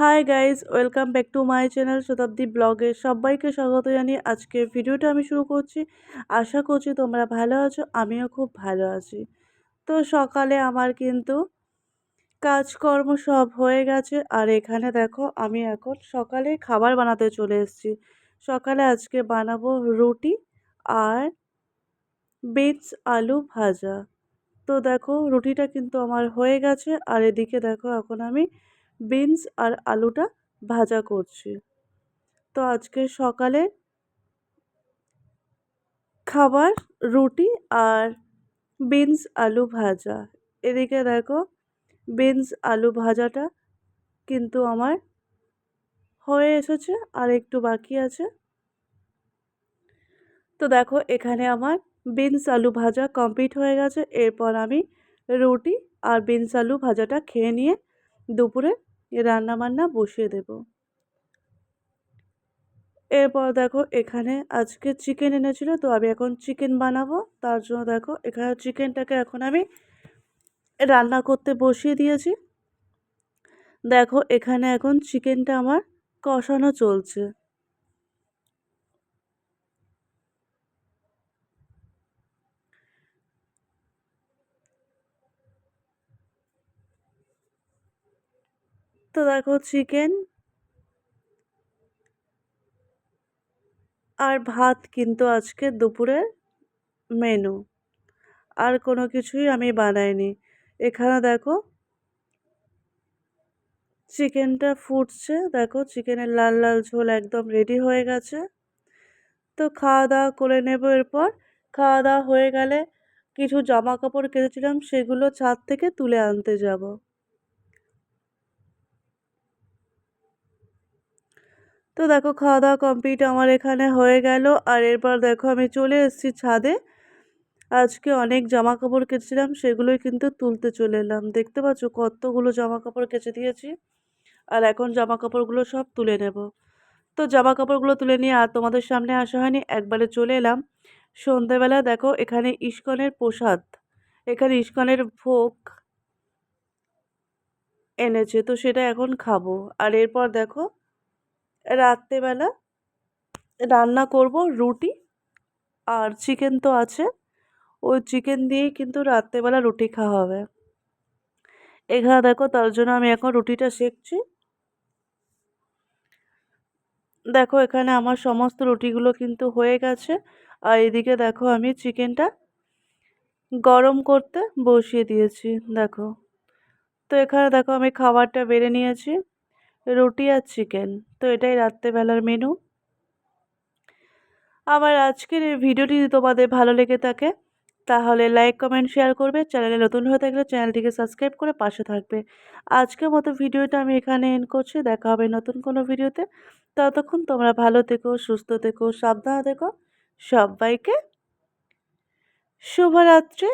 Hi guys welcome back to my channel Shatabdi ব্লগে সবাইকে স্বাগত জানিয়ে আজকে ভিডিওটা আমি শুরু করছি। আশা করছি তোমরা ভালো আছো, আমিও খুব ভালো আছি। তো সকালে আমার কিন্তু কাজকর্ম সব হয়ে গেছে, আর এখানে দেখো আমি এখন সকালে খাবার বানাতে চলে এসেছি। সকালে আজকে বানাবো রুটি আর বিনস আলু ভাজা। তো দেখো রুটিটা কিন্তু আমার হয়ে গেছে, আর এদিকে দেখো এখন আমি বিনস আর আলুটা ভাজা করছি। তো আজকে সকালে খাবার রুটি আর বিনস আলু ভাজা। এদিকে দেখো, বিনস আলু ভাজাটা কিন্তু আমার হয়ে এসেছে আর একটু বাকি আছে। তো দেখো, এখানে আমার বিনস আলু ভাজা কমপ্লিট হয়ে গেছে। এরপর আমি রুটি আর বিনস আলু ভাজাটা খেয়ে নিয়ে দুপুরে রান্না বান্না বসিয়ে দেব। এরপর দেখো এখানে আজকে চিকেন এনেছিল, তো আমি এখন চিকেন বানাবো। তার জন্য দেখো এখানে চিকেনটাকে এখন আমি রান্না করতে বসিয়ে দিয়েছি। দেখো এখানে এখন চিকেনটা আমার কষানো চলছে। তো দেখো চিকেন আর ভাত কিন্তু আজকে দুপুরের মেনু আর কোনো কিছুই আমি বানাইনি। এখানে দেখো চিকেনটা ফুটছে। দেখো চিকেনের লাল লাল ঝোল একদম রেডি হয়ে গেছে। তো খাওয়া দাওয়া করে নেব এরপর। খাওয়া দাওয়া হয়ে গেলে কিছু জামা কাপড় কেটেছিলাম, সেগুলো ছাদ থেকে তুলে আনতে যাব। তো দেখো খাওয়া দাওয়া কমপ্লিট আমার এখানে হয়ে গেল। আর এরপর দেখো আমি চলে এসেছি ছাদে। আজকে অনেক জামা কাপড় কেচেছিলাম, সেগুলোই কিন্তু তুলতে চলে এলাম। দেখতে পাচ্ছ কতগুলো জামা কাপড় কেচে দিয়েছি। আর এখন জামা কাপড়গুলো সব তুলে নেব। তো জামা কাপড়গুলো তুলে নিয়ে আর তোমাদের সামনে আসা হয়নি, একবারে চলে এলাম। সন্ধেবেলা দেখো এখানে ইস্কনের প্রসাদ। এখানে ইস্কনের ভোগ এনেছে, তো সেটা এখন খাব। আর এরপর দেখো রাত্রেবেলা রান্না করব রুটি আর চিকেন তো আছে। ওই চিকেন দিয়েই কিন্তু রাত্রেবেলা রুটি খাওয়া হবে। এখানে দেখো তার জন্য আমি এখন রুটিটা সেঁকছি। দেখো এখানে আমার সমস্ত রুটিগুলো কিন্তু হয়ে গেছে। আর এদিকে দেখো আমি চিকেনটা গরম করতে বসিয়ে দিয়েছি, দেখো। তো এখানে দেখো আমি খাবারটা বেড়ে নিয়েছি। রুটি আর চিকেন তো এটাই রাত্রেবেলার মেনু আমার আজকের এই ভিডিওটি তোমাদের ভালো লেগে থাকে, তাহলে লাইক কমেন্ট শেয়ার করবে। চ্যানেলে নতুন হয়ে থাকলে চ্যানেলটিকে সাবস্ক্রাইব করে পাশে থাকবে। আজকের মতো ভিডিওটা আমি এখানে এন্ড করছি। দেখা হবে নতুন কোনো ভিডিওতে ততক্ষণ তোমরা ভালো থেকো, সুস্থ থেকো, সাবধানে থেকো। সবাইকে শুভরাত্রি।